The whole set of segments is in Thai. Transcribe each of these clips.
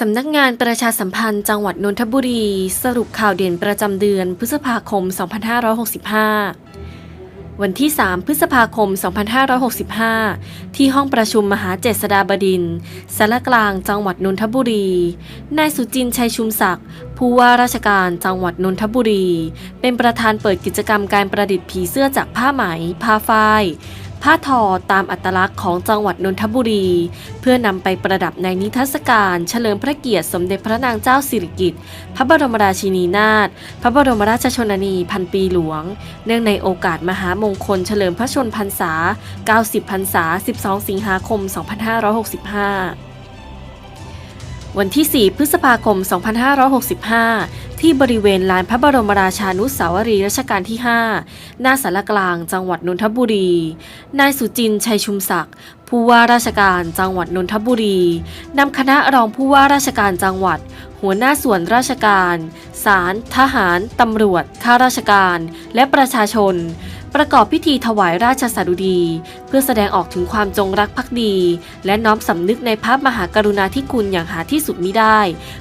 สำนักงานประชาสัมพันธ์จังหวัดนนทบุรี สรุปข่าวเด่นประจำเดือนพฤษภาคม 2565 วันที่ 3 พฤษภาคม 2565 ที่ห้องประชุมมหาเจษฎาบดินสารกลางจังหวัดนนทบุรี นายสุจินชัยชุมศักดิ์ผู้ว่าราชการจังหวัดนนทบุรี เป็นประธานเปิดกิจกรรมการประดิษฐ์ผีเสื้อจากผ้าไหม ผ้าฝ้าย ผ้าทอตามอัตลักษณ์ของจังหวัดนนทบุรี เพื่อนำไปประดับในนิทรรศการเฉลิมพระเกียรติสมเด็จพระนางเจ้าสิริกิติ์พระบรมราชินีนาถพระบรมราชชนนีพันปีหลวง เนื่องในโอกาสมหามงคลเฉลิมพระชนพรรษา 90 พรรษา 12 สิงหาคม 2565 วันที่ 4 พฤษภาคม 2565 ที่บริเวณลานพระบรมราชานุสาวรีย์รัชกาลที่ 5 หน้าสารกลางจังหวัดนนทบุรี นายสุจินชัยชุมศักดิ์ผู้ว่าราชการจังหวัดนนทบุรีนำคณะรองผู้ว่าราชการจังหวัด หัวหน้าส่วนราชการ ศาล ทหาร ตำรวจ ข้าราชการ และประชาชน ประกอบพิธีถวายราชสดุดี เพื่อแสดงออกถึงความจงรักภักดี และน้อมสำนึกในพระมหากรุณาธิคุณอย่างหาที่สุดมิได้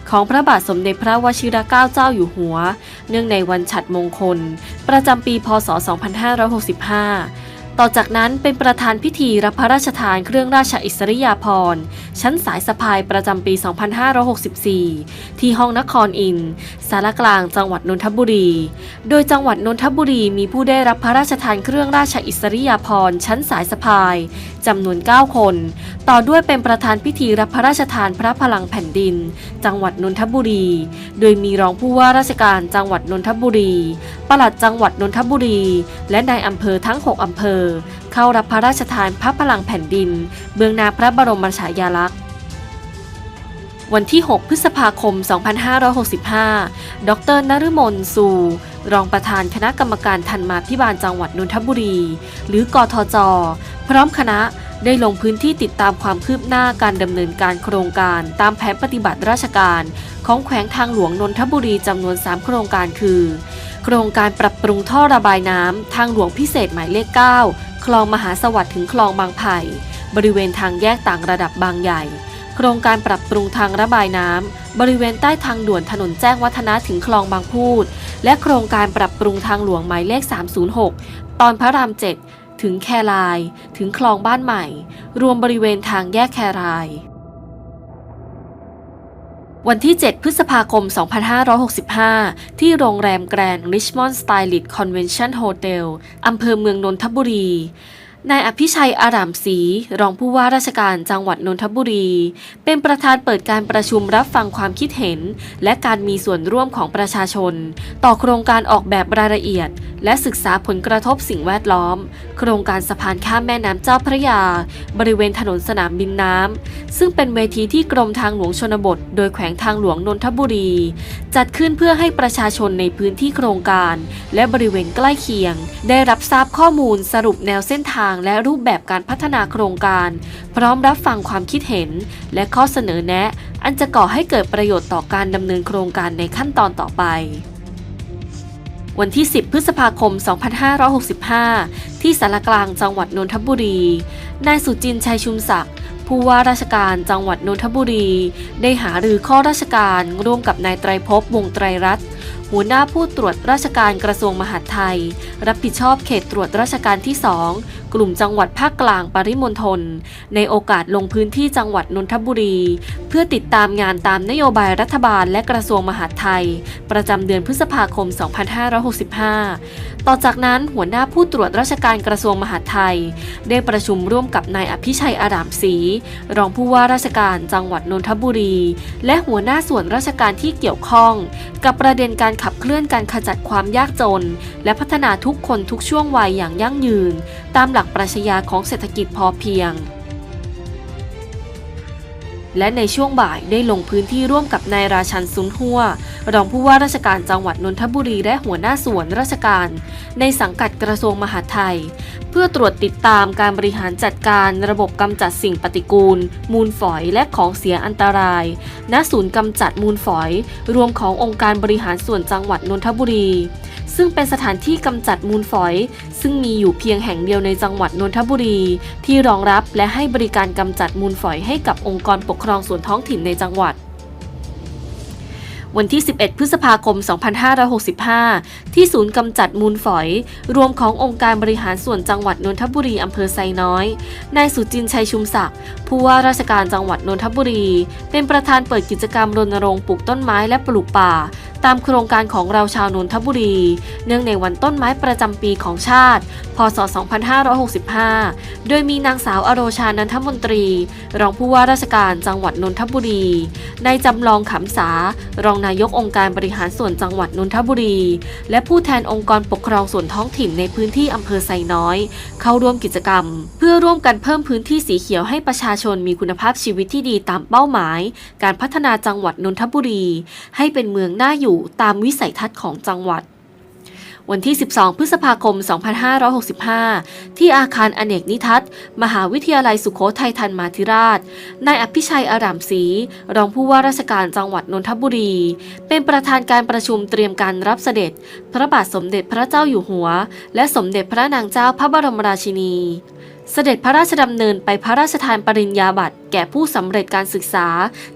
ของพระบาทสมเด็จพระวชิรเกล้าเจ้าอยู่หัว เนื่องในวันฉัตรมงคล ประจำปีพศ 2565 ต่อจากนั้นเป็นประธานพิธีรับพระราชทานเครื่องราชอิสริยาภรณ์ ชั้นสายสะพายประจำปี 2564 ที่ห้องนครอินสารกลางจังหวัดนนทบุรี โดยจังหวัดนนทบุรีมีผู้ได้รับพระราชทานเครื่องราชอิสริยาภรณ์ชั้นสายสะพายจำนวน 9 คน ต่อด้วยเป็นประธานพิธีรับพระราชทานพระพลังแผ่นดิน จังหวัดนนทบุรี โดยมีรองผู้ว่าราชการจังหวัดนนทบุรี ปลัดจังหวัดนนทบุรี และนายอำเภอทั้ง 6 อำเภอเข้ารับพระราชทานพระพลังแผ่นดิน เบื้องหน้าพระบรมฉายาลักษณ์วันที่ 6 พฤษภาคม 2565 ดรนฤมลสู รองประธานคณะกรรมการธันมาพิบาลจังหวัดนนทบุรี หรือกทจ พร้อมคณะ ได้ลงพื้นที่ติดตามความคืบหน้าการดำเนินการโครงการตามแผนปฏิบัติราชการ ของแขวงทางหลวงนนทบุรีจำนวน 3 โครงการคือ โครงการปรับปรุงท่อระบายน้ำทางหลวงพิเศษหมายเลข 9 คลองมหาสวัสดิ์ถึงคลองบางไผ่ บริเวณทางแยกต่างระดับบางใหญ่ โครงการปรับปรุงทางระบายน้ำบริเวณใต้ทางด่วนถนนแจ้งวัฒนะถึงคลองบางพูด และโครงการปรับปรุงทางหลวงหมายเลข 306 ตอนพระราม 7 ถึงแคราย ถึงคลองบ้านใหม่ รวมบริเวณทางแยกแคราย วันที่ 7 พฤษภาคม 2565 ที่โรงแรมแกรนด์ริชมอนด์สไตลิตคอนเวนชั่นโฮเทลอำเภอเมืองนนทบุรี นายอภิชัยอารามศรีรองผู้ว่าราชการจังหวัดนนทบุรี เป็นประธานเปิดการประชุมรับฟังความคิดเห็น และการมีส่วนร่วมของประชาชน ต่อโครงการออกแบบรายละเอียด และศึกษาผลกระทบสิ่งแวดล้อม โครงการสะพานข้ามแม่น้ำเจ้าพระยา บริเวณถนนสนามบินน้ำซึ่งเป็นเวทีที่กรมทางหลวงชนบท โดยแขวงทางหลวงนนทบุรี จัดขึ้นเพื่อให้ประชาชนในพื้นที่โครงการ และบริเวณใกล้เคียง ได้รับทราบข้อมูลสรุปแนวเส้นทางและรูปแบบการพัฒนาโครงการ พร้อมรับฟังความคิดเห็น และข้อเสนอแนะ อันจะก่อให้เกิดประโยชน์ต่อการดำเนินโครงการในขั้นตอนต่อไปวันที่ 10 พฤษภาคม 2565 ที่สารกลางจังหวัดนนทบุรี นายสุจินชัยชุมศักดิ์ผู้ว่าราชการจังหวัดนนทบุรี ได้หารือข้อราชการร่วมกับนายไตรภพวงไตรรัตน์ หัวหน้าผู้ตรวจราชการกระทรวงมหาดไทย รับผิดชอบเขตตรวจราชการที่ 2 กลุ่มจังหวัดภาคกลางปริมณฑลในโอกาสลงพื้นที่จังหวัดนนทบุรี เพื่อติดตามงานตามนโยบายรัฐบาลและกระทรวงมหาดไทย ประจำเดือนพฤษภาคม 2565 ต่อจากนั้นหัวหน้าผู้ตรวจราชการกระทรวงมหาดไทย ได้ประชุมร่วมกับนายอภิชัยอารามศรีรองผู้ว่าราชการจังหวัดนนทบุรี และหัวหน้าส่วนราชการที่เกี่ยวข้อง กับประเด็นการขับเคลื่อนการขจัดความยากจน และพัฒนาทุกคนทุกช่วงวัยอย่างยั่งยืน ตามหลักปรัชญาของเศรษฐกิจพอเพียง และในช่วงบ่ายได้ลงพื้นที่ร่วมกับนายราชันซุนหัวรองผู้ว่าราชการจังหวัดนนทบุรีและหัวหน้าส่วนราชการ ในสังกัดกระทรวงมหาดไทย เพื่อตรวจติดตามการบริหารจัดการระบบกำจัดสิ่งปฏิกูล มูลฝอยและของเสียอันตราย ณศูนย์กำจัดมูลฝอย รวมขององค์การบริหารส่วนจังหวัดนนทบุรี ซึ่งเป็นสถานที่กำจัดมูลฝอย ซึ่งมีอยู่เพียงแห่งเดียวในจังหวัดนนทบุรี ที่รองรับและให้บริการกำจัดมูลฝอยให้กับองค์กรปกครองส่วนท้องถิ่นในจังหวัด วันที่ 11 พฤษภาคม 2565 ที่ศูนย์กำจัดมูลฝอย รวมขององค์การบริหารส่วนจังหวัดนนทบุรีอำเภอไซน้อย นายสุจินชัยชุมศักดิ์ผู้ว่าราชการจังหวัดนนทบุรี เป็นประธานเปิดกิจกรรมรณรงค์ปลูกต้นไม้และปลูกป่า ตามโครงการของเราชาวนนทบุรี เนื่องในวันต้นไม้ประจำปีของชาติ พศ 2565 โดยมีนางสาวอโรชานันทมนตรี รองผู้ว่าราชการจังหวัดนนทบุรีนายจำลองขำสารองนายกองค์การบริหารส่วนจังหวัดนนทบุรี และผู้แทนองค์กรปกครองส่วนท้องถิ่นในพื้นที่อำเภอไซน้อย เข้าร่วมกิจกรรม เพื่อร่วมกันเพิ่มพื้นที่สีเขียวให้ประชาชนมีคุณภาพชีวิตที่ดีตามเป้าหมาย การพัฒนาจังหวัดนนทบุรี ให้เป็นเมืองน่าอยู่ตามวิสัยทัศน์ของจังหวัด วันที่ 12 พฤษภาคม 2565 ที่อาคารอเนกนิทัศน์ มหาวิทยาลัยสุโขทัยธันมาธิราช นายอภิชัยอารามศรีรองผู้ว่าราชการจังหวัดนนทบุรี เป็นประธานการประชุมเตรียมการรับเสด็จ พระบาทสมเด็จพระเจ้าอยู่หัว และสมเด็จพระนางเจ้าพระบรมราชินี เสด็จพระราชดำเนินไปพระราชทานปริญญาบัตรแก่ผู้สำเร็จการศึกษา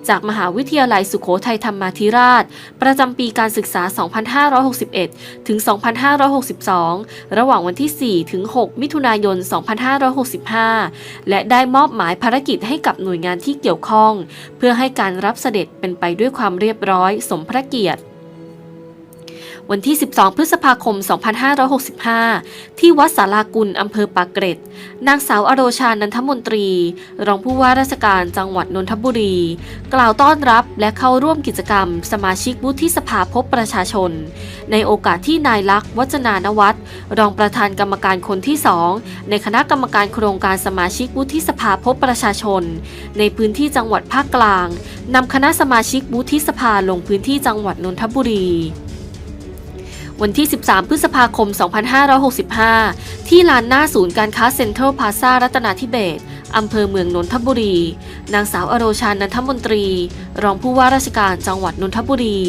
จากมหาวิทยาลัยสุโขทัยธรรมาธิราช ประจำปีการศึกษา 2561 ถึง 2562 ระหว่างวันที่ 4 ถึง 6 มิถุนายน 2565 และได้มอบหมายภารกิจให้กับหน่วยงานที่เกี่ยวข้อง เพื่อให้การรับเสด็จเป็นไปด้วยความเรียบร้อยสมพระเกียรติ วันที่ 12 พฤษภาคม 2565 ที่วัดสารากุลอำเภอปากเกร็ด นางสาวอโรชานันทมนตรี รองผู้ว่าราชการจังหวัดนนทบุรี กล่าวต้อนรับและเข้าร่วมกิจกรรม สมาชิกวุฒิสภาพบประชาชน ในโอกาสที่นายลักษณ์วัจนานวัฒน์รองประธานกรรมการคนที่สองในคณะกรรมการโครงการสมาชิกวุฒิสภาพบประชาชน ในพื้นที่จังหวัดภาคกลางนำคณะสมาชิกวุฒิสภาลงพื้นที่จังหวัดนนทบุรี วันที่ 13 พฤษภาคม 2565 ที่ลานหน้าศูนย์การค้าเซ็นทรัลพาซารัตนาธิเบศอำเภอเมืองนนทบุรี นางสาวอโรชานันทมนตรี รองผู้ว่าราชการจังหวัดนนทบุรี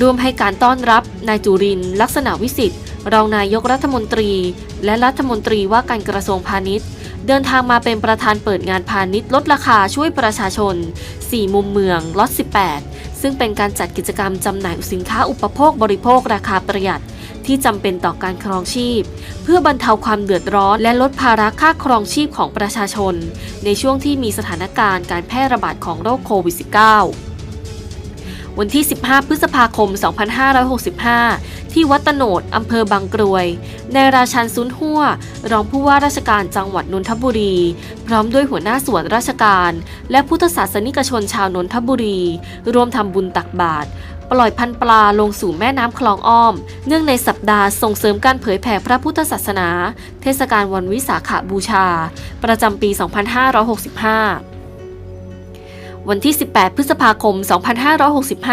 ร่วมให้การต้อนรับนายจุริน ลักษณะวิสิทธิ์ รองนายกรัฐมนตรี และรัฐมนตรีว่าการกระทรวงพาณิชย์ เดินทางมาเป็นประธานเปิดงานพาณิชย์ลดราคาช่วยประชาชน 4 มุมเมืองล็อต18 ซึ่งเป็นการจัดกิจกรรมจำหน่ายสินค้าอุปโภคบริโภคราคาประหยัด ที่จำเป็นต่อการครองชีพ เพื่อบรรเทาความเดือดร้อนและลดภาระค่าครองชีพของประชาชน ในช่วงที่มีสถานการณ์การแพร่ระบาดของโรคโควิด -19 วันที่ 15 พฤษภาคม 2565 ที่วัดตโนดอำเภอบางกรวย ในราชันซุนหัวรองผู้ว่าราชการจังหวัดนนทบุรี พร้อมด้วยหัวหน้าส่วนราชการ และพุทธศาสนิกชนชาวนนทบุรี ร่วมทำบุญตักบาตรปล่อยพันปลาลงสู่แม่น้ำคลองอ้อม เนื่องในสัปดาห์ส่งเสริมการเผยแผ่พระพุทธศาสนา เทศกาลวันวิสาขบูชา ประจำปี 2565 วันที่ 18 พฤษภาคม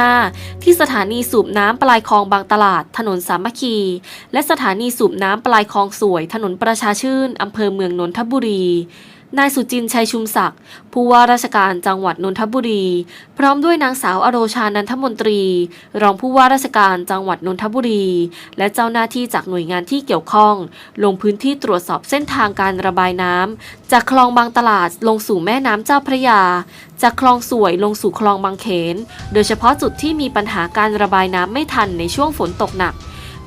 2565 ที่สถานีสูบน้ำปลายคลองบางตลาด ถนนสามัคคี และสถานีสูบน้ำปลายคลองสวย ถนนประชาชื่นอำเภอเมืองนนทบุรี นายสุจินชัยชุมศักดิ์ผู้ว่าราชการจังหวัดนนทบุรี พร้อมด้วยนางสาวอโรชานันทมนตรี รองผู้ว่าราชการจังหวัดนนทบุรี และเจ้าหน้าที่จากหน่วยงานที่เกี่ยวข้อง ลงพื้นที่ตรวจสอบเส้นทางการระบายน้ำจากคลองบางตลาดลงสู่แม่น้ำเจ้าพระยา จากคลองสวยลงสู่คลองบางเขน โดยเฉพาะจุดที่มีปัญหาการระบายน้ำไม่ทันในช่วงฝนตกหนัก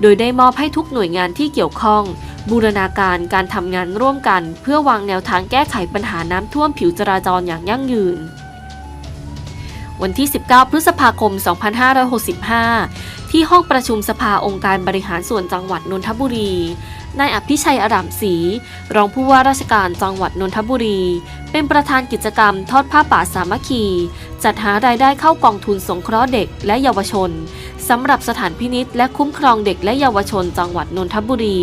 โดยได้มอบให้ทุกหน่วยงานที่เกี่ยวข้อง บูรณาการการทำงานร่วมกัน เพื่อวางแนวทางแก้ไขปัญหาน้ำท่วมผิวจราจรอย่างยั่งยืน วันที่ 19 พฤษภาคม 2565 ที่ห้องประชุมสภาองค์การบริหารส่วนจังหวัดนนทบุรีนายอภิชัยอารามศรีรองผู้ว่าราชการจังหวัดนนทบุรี เป็นประธานกิจกรรมทอดผ้าป่าสามัคคี จัดหารายได้เข้ากองทุนสงเคราะห์เด็กและเยาวชน สำหรับสถานพินิษและคุ้มครองเด็กและเยาวชนจังหวัดนนทบุรี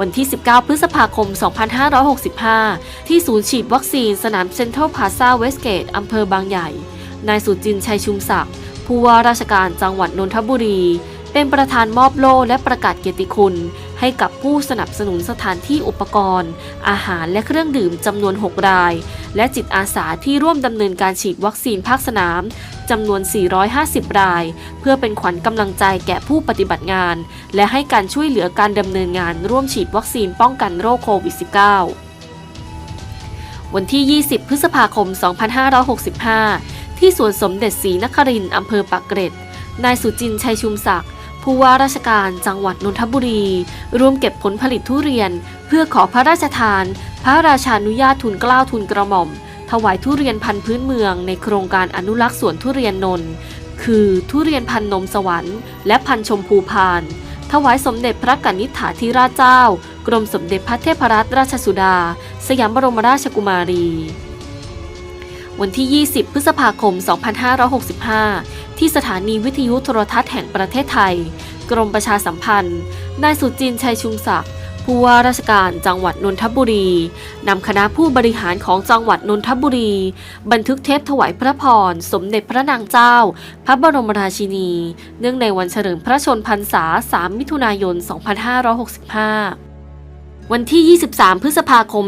วันที่ 19 พฤษภาคม 2565 ที่ศูนย์ฉีดวัคซีนสนามเซ็นทรัลพาซาเวสเกตอำเภอบางใหญ่ นายสุจินชัยชุมศักดิ์ผู้ว่าราชการจังหวัดนนทบุรี เป็นประธานมอบโล่และประกาศเกียรติคุณ ให้กับผู้สนับสนุนสถานที่อุปกรณ์ อาหารและเครื่องดื่มจำนวน 6 ราย และจิตอาสาที่ร่วมดำเนินการฉีดวัคซีนภาคสนาม จำนวน 450 ราย เพื่อเป็นขวัญกำลังใจแก่ผู้ปฏิบัติงาน และให้การช่วยเหลือการดำเนินงานร่วมฉีดวัคซีนป้องกันโรคโควิด -19 วันที่ 20 พฤษภาคม 2565 ที่สวนสมเด็จศรีนครินทร์อำเภอปากเกร็ด นายสุจินชัยชุมศักดิ์ผู้ว่าราชการจังหวัดนนทบุรี ร่วมเก็บผลผลิตทุเรียน เพื่อขอพระราชทาน พระราชานุญาตทุนเกล้าทุนกระหม่อม ถวายทุเรียนพันธุ์พื้นเมืองในโครงการอนุรักษ์สวนทุเรียนนนท์คือทุเรียนพันธุ์นมสวรรค์และพันธุ์ชมพูพาน ถวายสมเด็จพระกนิษฐาธิราชเจ้า กรมสมเด็จพระเทพรัตนราชสุดา สยามบรมราชกุมารี วันที่ 20 พฤษภาคม 2565 ที่สถานีวิทยุโทรทัศน์แห่งประเทศไทย กรมประชาสัมพันธ์ นายสุจินต์ชัยชุมศักดิ์ ผู้ว่าราชการจังหวัดนนทบุรีนำคณะผู้บริหารของจังหวัดนนทบุรี บันทึกเทปถวายพระพร สมเด็จพระนางเจ้า พระบรมราชินี เนื่องในวันเฉลิมพระชนพรรษา 3 มิถุนายน 2565วันที่ 23 พฤษภาคม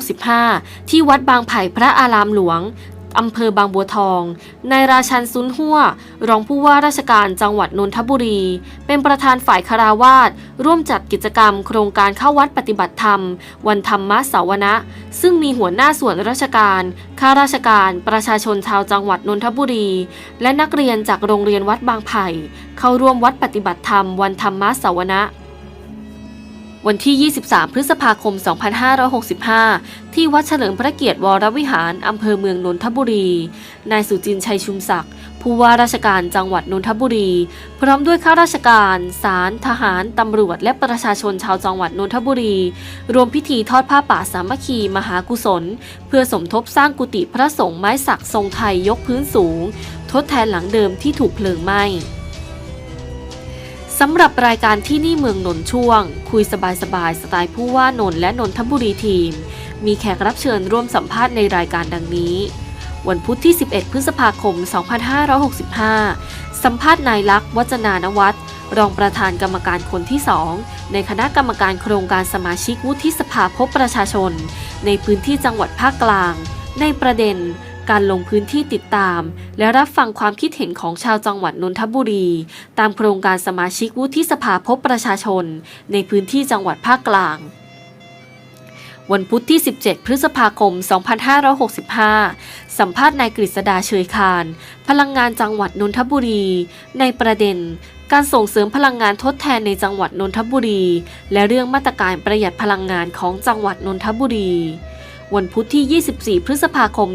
2565 ที่วัดบางไผ่พระอารามหลวง อำเภอบางบัวทอง นายราชันซุนหัวรองผู้ว่าราชการจังหวัดนนทบุรี เป็นประธานฝ่ายคาราวาสร่วมจัดกิจกรรมโครงการเข้าวัดปฏิบัติธรรม วันธรรมสาวนะ ซึ่งมีหัวหน้าส่วนราชการข้าราชการ ประชาชนชาวจังหวัดนนทบุรี และนักเรียนจากโรงเรียนวัดบางไผ่ เข้าร่วมวัดปฏิบัติธรรม วันธรรมสาวนะ วันที่ 23 พฤษภาคม 2565 ที่วัดเฉลิมพระเกียรติวรวิหาร อำเภอเมืองนนทบุรี นายสุจินชัยชุมศักดิ์ผู้ว่าราชการจังหวัดนนทบุรี พร้อมด้วยข้าราชการศาลทหาร ตำรวจ และประชาชนชาวจังหวัดนนทบุรี รวมพิธีทอดผ้าป่าสามัคคีมหากุศล เพื่อสมทบสร้างกุฏิพระสงฆ์ไม้สักทรงไทยยกพื้นสูง ทดแทนหลังเดิมที่ถูกเพลิงไหม้ สำหรับรายการที่นี่เมืองนนท์ช่วง คุยสบายสบายๆสไตล์ผู้ว่านนท์และนนทบุรีทีม มีแขกรับเชิญร่วมสัมภาษณ์ในรายการดังนี้ วันพุธที่ 11 พฤษภาคม 2565 สัมภาษณ์นายลักษ์วัจนานวัฒน์รองประธานกรรมการคนที่ 2 ในคณะกรรมการโครงการสมาชิกวุฒิสภาพบประชาชน ในพื้นที่จังหวัดภาคกลาง ในประเด็น การลงพื้นที่ติดตาม และรับฟังความคิดเห็นของชาวจังหวัดนนทบุรี ตามโครงการสมาชิกวุฒิสภาพบประชาชน ในพื้นที่จังหวัดภาคกลางวันพุธที่ 17 พฤษภาคม 2565 สัมภาษณ์นายกฤษดาเชยคารพลังงานจังหวัดนนทบุรี ในประเด็น การส่งเสริมพลังงานทดแทนในจังหวัดนนทบุรี และเรื่องมาตรการประหยัดพลังงานของจังหวัดนนทบุรี วันพุธที่ 24 พฤษภาคม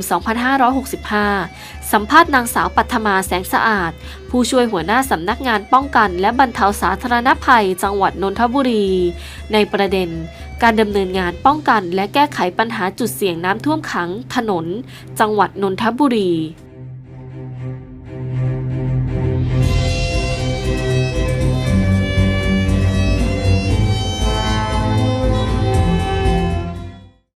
2565 สัมภาษณ์นางสาวปัทมาแสงสะอาด ผู้ช่วยหัวหน้าสำนักงานป้องกันและบรรเทาสาธารณภัยจังหวัดนนทบุรี ในประเด็น การดำเนินงานป้องกันและแก้ไขปัญหาจุดเสี่ยงน้ำท่วมขัง ถนน จังหวัดนนทบุรี